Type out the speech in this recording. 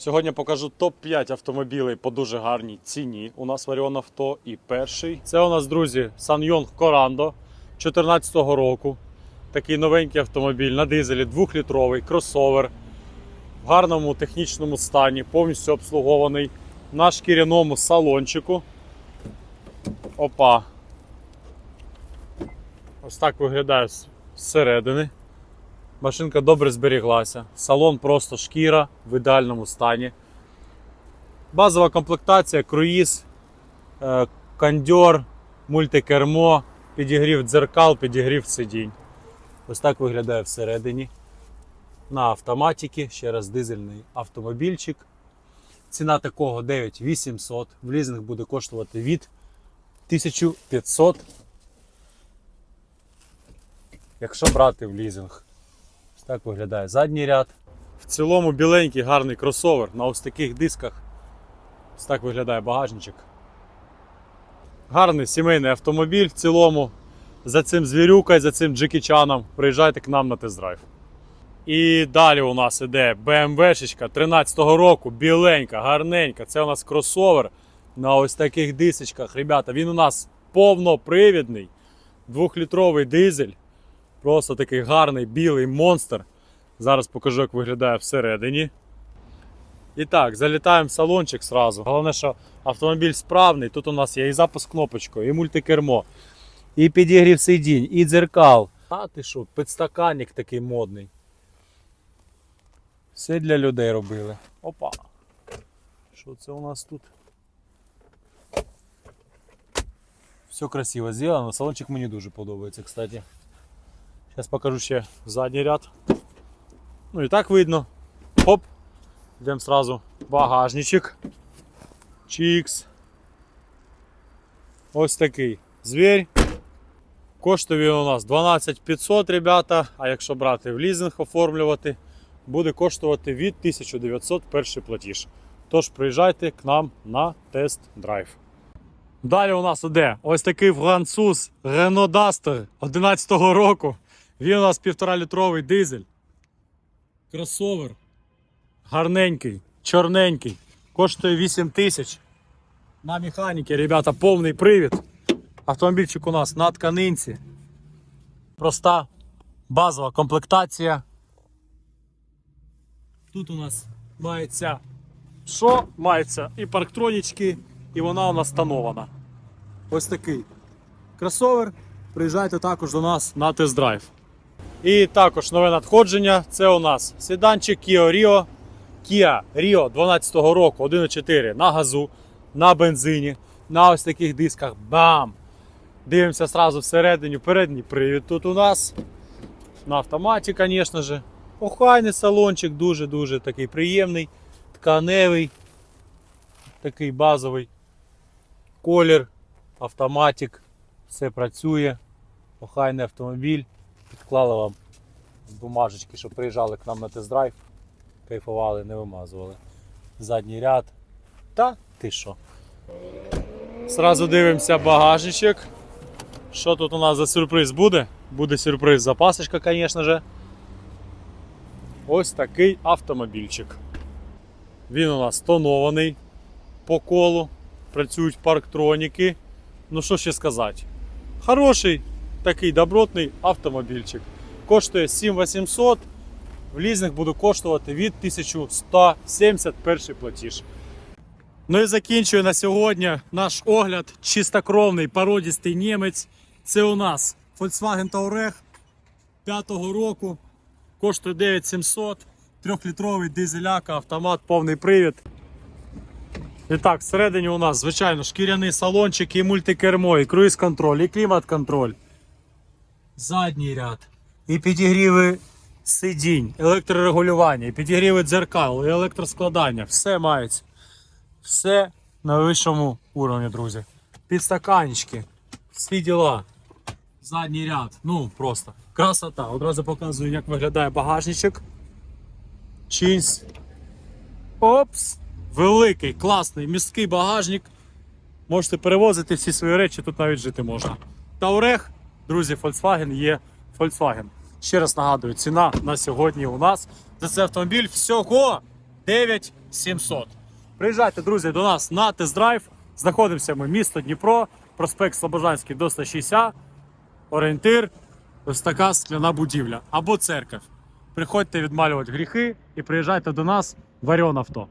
Сьогодні покажу топ-5 автомобілів по дуже гарній ціні. У нас варіон авто. І перший. Це у нас, друзі, Sanyong Corando 2014 року. Такий новенький автомобіль на дизелі, 2-літровий, кросовер. В гарному технічному стані, повністю обслугований на шкіряному салончику. Опа. Ось так виглядає зсередини. Машинка добре зберіглася. Салон просто шкіра в ідеальному стані. Базова комплектація, круїз, е, кондьор, мультикермо, підігрів дзеркал, підігрів сидінь. Ось так виглядає всередині. На автоматіки, ще раз дизельний автомобільчик. Ціна такого 9800. В лізинг буде коштувати від 1500. Якщо брати в лізинг. Так виглядає задній ряд. В цілому біленький гарний кросовер на ось таких дисках. Ось так виглядає багажничок. Гарний сімейний автомобіль в цілому. За цим звірюкою, за цим джекічаном. Приїжджайте к нам на тест-драйв. І далі у нас іде BMW 13-го року, біленька, гарненька. Це у нас кросовер на ось таких дисочках. Ребята, він у нас повнопривідний, двохлітровий дизель. Просто такий гарний білий монстр. Зараз покажу, як виглядає всередині. І так, залітаємо в салончик сразу. Головне, що автомобіль справний. Тут у нас є і запуск кнопочкою, і мультикермо, і підігрів сидінь, і дзеркал. А ти що, підстаканник такий модний. Все для людей робили. Опа. Що це у нас тут? Все красиво зроблено. Салончик мені дуже подобається, кстати. Зараз покажу ще задній ряд. Ну і так видно. Хоп. Йдемо сразу багажничок. Чікс. Ось такий звір. Коштує він у нас 12500, ребята. А якщо брати в лізинг оформлювати, буде коштувати від 1900 перший платіж. Тож приїжджайте к нам на тест-драйв. Далі у нас іде ось такий француз Renault Duster 11 року. Він у нас 1,5 літровий дизель. Кросовер. Гарненький, чорненький. Коштує 8 тисяч. На механіки, ребята, повний привід. Автомобільчик у нас на тканинці. Проста базова комплектація. Тут у нас мається що? Мається і парктронічки, і вона у нас встановлена. Ось такий кросовер. Приїжджайте також до нас на тест-драйв. І також нове надходження. Це у нас седанчик Kia Rio. Kia Rio 12 року 1.4 на газу, на бензині, на ось таких дисках. Бам! Дивимося сразу всередині. Передній привід тут у нас. На автоматі, звісно ж. Охайний салончик, дуже-дуже такий приємний, тканевий, такий базовий колір, автоматик, все працює. Охайний автомобіль. Підклали вам бумажечки, щоб приїжджали к нам на тест-драйв. Кайфували, не вимазували. Задній ряд. Та ти що? Сразу дивимося багажничок. Що тут у нас за сюрприз буде? Буде сюрприз запасочка, звісно же. Ось такий автомобільчик. Він у нас тонований по колу. Працюють парктроніки. Ну що ще сказати? Хороший такий добротний автомобільчик. Коштує 7800. В лізинг буде коштувати від 1170 перший платіж. Ну і закінчую на сьогодні наш огляд. Чистокровний породістий німець. Це у нас Volkswagen Touareg 5-го року. Коштує 9700. Трьохлітровий дизеляка, автомат, повний привід. І так, всередині у нас, звичайно, шкіряний салончик, і мультикермо, і круїз-контроль, і клімат-контроль. Задній ряд. І підігріви сидінь, електрорегулювання, і підігріви дзеркал, і електроскладання. Все мається. Все на вищому уровні, друзі. Підстаканечки, всі діла. Задній ряд. Ну, просто красота. Одразу показую, як виглядає багажничок. Чінсь. Опс! Великий, класний, місткий багажник. Можете перевозити всі свої речі, тут навіть жити можна. Таурех, друзі, Volkswagen є Volkswagen. Ще раз нагадую, ціна на сьогодні у нас за цей автомобіль всього 9700. Приїжджайте, друзі, до нас на тест-драйв. Знаходимося ми місто Дніпро, проспект Слобожанський до 160. Орієнтир, ось така скляна будівля або церква. Приходьте відмалювати гріхи і приїжджайте до нас в авто.